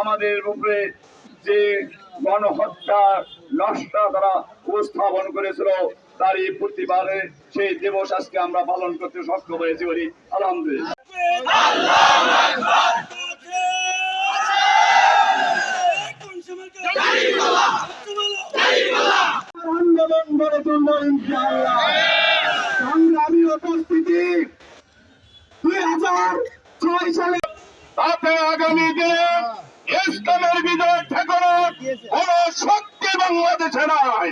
আমাদের উপরে যে গণহত্যা নষ্টা তারা উপস্থাপন করেছিল তারই প্রতিবারে সেই দিবস আজকে আমরা পালন করতে সক্ষম হয়েছি বলি আলহামদুলিল্লাহ আন্দোলন গড়ে তুলব ইনশাআল্লাহ সংগ্রামী উপস্থিতি দুই হাজার তাতে আগামী দিনে ইসলামের বিজয় ঠেকানোর কোন শক্তি বাংলাদেশে নাই।